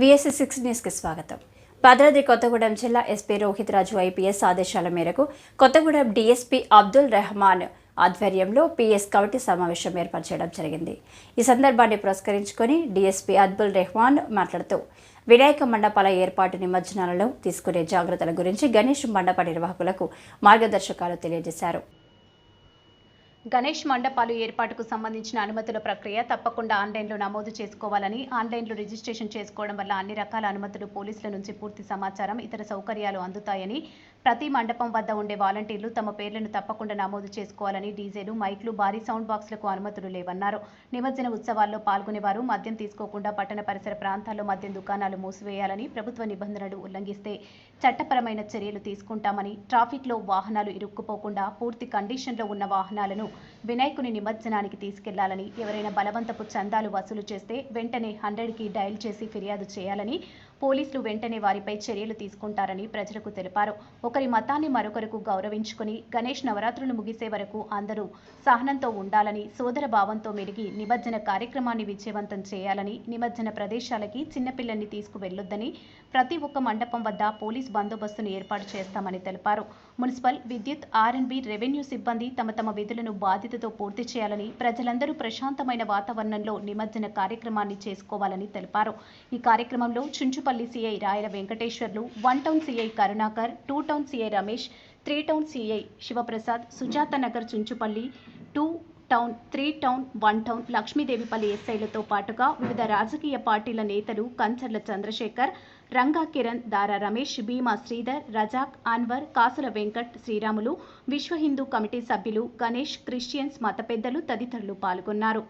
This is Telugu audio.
విఎస్సి సిక్స్ న్యూస్కి స్వాగతం. భద్రాద్రి కొత్తగూడెం జిల్లా ఎస్పీ రోహిత్ రాజు ఐపీఎస్ ఆదేశాల మేరకు కొత్తగూడెం డీఎస్పీ అబ్దుల్ రెహమాన్ ఆధ్వర్యంలో పిఎస్ కమిటీ సమావేశం ఏర్పాటు చేయడం జరిగింది. ఈ సందర్భాన్ని పురస్కరించుకొని డీఎస్పీ అబ్దుల్ రెహమాన్ మాట్లాడుతూ వినాయక మండపాల ఏర్పాటు నిమజ్జనాలలో తీసుకునే జాగ్రత్తల గురించి గణేష్ మండప నిర్వాహకులకు మార్గదర్శకాలు తెలియజేశారు. గణేష్ మండపాలు ఏర్పాటుకు సంబంధించిన అనుమతుల ప్రక్రియ తప్పకుండా ఆన్లైన్లో నమోదు చేసుకోవాలని ఆన్లైన్లో రిజిస్ట్రేషన్ చేసుకోవడం వల్ల అన్ని రకాల అనుమతులు పోలీసుల నుంచి పూర్తి సమాచారం ఇతర సౌకర్యాలు అందుతాయని ప్రతి మండపం వద్ద ఉండే వాలంటీర్లు తమ పేర్లను తప్పకుండా నమోదు చేసుకోవాలని డీజేలు మైక్లు భారీ సౌండ్ బాక్సులకు అనుమతులు లేవన్నారు. నిమజ్జన ఉత్సవాల్లో పాల్గొనేవారు మద్యం తీసుకోకుండా పట్టణ పరిసర ప్రాంతాల్లో మద్యం దుకాణాలు మూసివేయాలని ప్రభుత్వ నిబంధనలు ఉల్లంఘిస్తే చట్టపరమైన చర్యలు తీసుకుంటామని ట్రాఫిక్లో వాహనాలు ఇరుక్కుపోకుండా పూర్తి కండిషన్లో ఉన్న వాహనాలను వినాయకుని నిమజ్జనానికి తీసుకెళ్ళాలని ఎవరైనా బలవంతపు చందాలు వసూలు చేస్తే వెంటనే హండ్రెడ్కి డయల్ చేసి ఫిర్యాదు చేయాలని పోలీసులు వెంటనే వారిపై చర్యలు తీసుకుంటారని ప్రజలకు తెలిపారు. ఒకరి మతాన్ని మరొకరుకు గౌరవించుకుని గణేష్ నవరాత్రులు ముగిసే వరకు అందరూ సహనంతో ఉండాలని సోదర భావంతో మెరిగి నిమజ్జన కార్యక్రమాన్ని విజయవంతం చేయాలని నిమజ్జన ప్రదేశాలకి చిన్నపిల్లల్ని తీసుకువెళ్ళొద్దని ప్రతి ఒక్క మండపం వద్ద పోలీస్ బందోబస్తును ఏర్పాటు చేస్తామని తెలిపారు. మున్సిపల్ విద్యుత్ ఆర్ఎన్బి రెవెన్యూ సిబ్బంది తమ తమ విధులను బాధ్యతతో పూర్తి చేయాలని ప్రజలందరూ ప్రశాంతమైన వాతావరణంలో నిమజ్జన కార్యక్రమాన్ని చేసుకోవాలని తెలిపారు. ఈ కార్యక్రమంలో Chunchupalli CI Rayala Venkateswarlu one town CI Karunakar two town CI Ramesh three town CI Sivaprasad Sujatha Nagar Chunchupalli two town three town one town Lakshmidevipalli ఎస్ఐలతో పాటుగా వివిధ రాజకీయ పార్టీల నేతలు కంచర్ల చంద్రశేఖర్ రంగా కిరణ్ దారా రమేష్ భీమా శ్రీధర్ రజాక్ అన్వర్ కాసుల వెంకట్ శ్రీరాములు విశ్వ హిందూ కమిటీ సభ్యులు గణేష్ క్రిస్టియన్స్ మత పెద్దలు తదితరులు పాల్గొన్నారు.